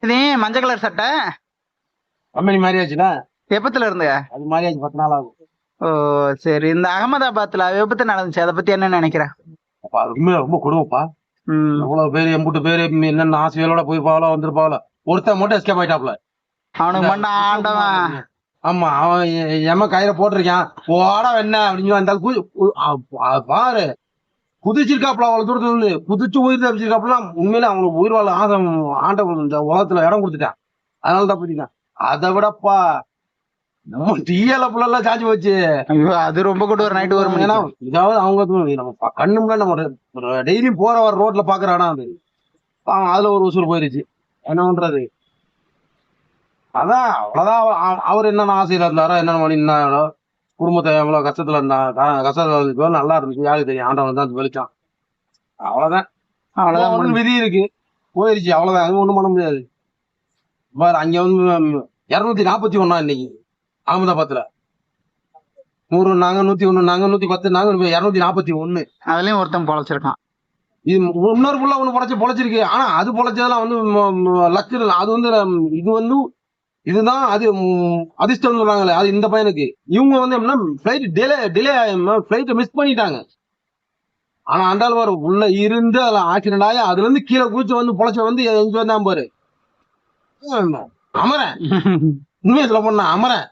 இது மஞ்சள் கலர் சட்டை? கம்பெனி மாதிரி ஆச்சுல எப்பத்துல இருந்து? அது மாதிரி ஆச்சு பத்து நாள் ஆகும். ஓ சரி. இந்த அகமதாபாத்ல விபத்து நடந்துச்சு. அதை பத்தி என்ன நினைக்கிற? அப்பா அது உண்மையில ரொம்ப கொடுமைப்பா. ம். எவ்வளவு பேர் எம்புட்டு பேர் என்னென்ன ஆசைகளோட போயிருப்பாங்களோ வந்திருப்பாங்களோ ஒருத்தன் மட்டும் எஸ்கேப் ஆயிட்டாப்ல. அவனுக்கு மட்டும் ஆண்டவன். ஆமா அவன் எம கையில போட்டிருக்கான். போட என்ன அப்படின்னு அ- பாரு. குதிச்சிருக்காப்ல அவ்வளவு தூரத்துல குதிச்சு உயிர் தப்பிச்சிருக்காப்ல உண்மையில அவங்களுக்கு உயிர் வாழ ஆசை ஆண்டவன் இந்த உலகத்துல இடம் கொடுத்துட்டான். அதனால தான் பிடிக்கான் அதை விடப்பா நம்ம டீயல புள்ள சார்ஜ் வச்சு ஐயோ அது ரொம்ப கூட ஒரு நைட்டு ஒரு ஏன்னா மணி இதாவது அவங்க நம்ம கண்ணு முன்னாடி நம்ம டெய்லியும் போற வர ரோட்ல பாக்குற இடம் அது அதுல ஒரு உசூர் போயிருச்சு. என்ன பண்றது? அதான் அவ்வளவுதான். அவ- அவ- அவர் என்னென்ன ஆசையில இருந்தாரோ என்னென்ன பண்ணிருந்தாரோ குடும்பத்தை எவ்வளவு கஷ்டத்துல இருந்தா க- கஷ்டத்துல இருந்துச்சோ நல்லா இருந்துச்சு. யாருக்கு தெரியும்? ஆண்டவன் தான் வெளிச்சான் அவ்வளவுதான். அவ்வளவுதான். விதி இருக்கு. போயிருச்சு. அவ்வளவுதான். அது ஒண்ணும் பண்ண முடியாது. பாரு அங்க வந்து இருநூத்தி நாற்பத்தி ஒண்ணா இன்னைக்கு அகமதாபாத்ல. நூறு நாங்க நூத்தி ஒண்ணு நாங்க நூத்தி பத்து நாங்க இருநூத்தி நாற்பத்தி ஒண்ணு. அதுலயும் ஒருத்தன் பொழைச்சிருக்கான். இது இன்னொரு புள்ள ஒண்ணு பொழைச்சு பொழைச்சிருக்கு. ஆனா அது பொழைச்சதெல்லாம் வந்து லக்கு அது வந்து இது வந்து இதுதான் அது அதிர்ஷ்டம் சொல்றாங்களே அது இந்த பையனுக்கு. இவங்க வந்து எப்படின்னா ஃபிளைட் டிலே டிலே ஃபிளைட்டை மிஸ் பண்ணிட்டாங்க. ஆனா பாரு உள்ள இருந்து அதுல ஆக்சிடென்ட் ஆகி அதுல இருந்து கீழே குதிச்சு வந்து பொழைச்ச வந்து எங்க வந்தான் பாரு. அமரன். உண்மையை சொல்ல போனா அமரன்.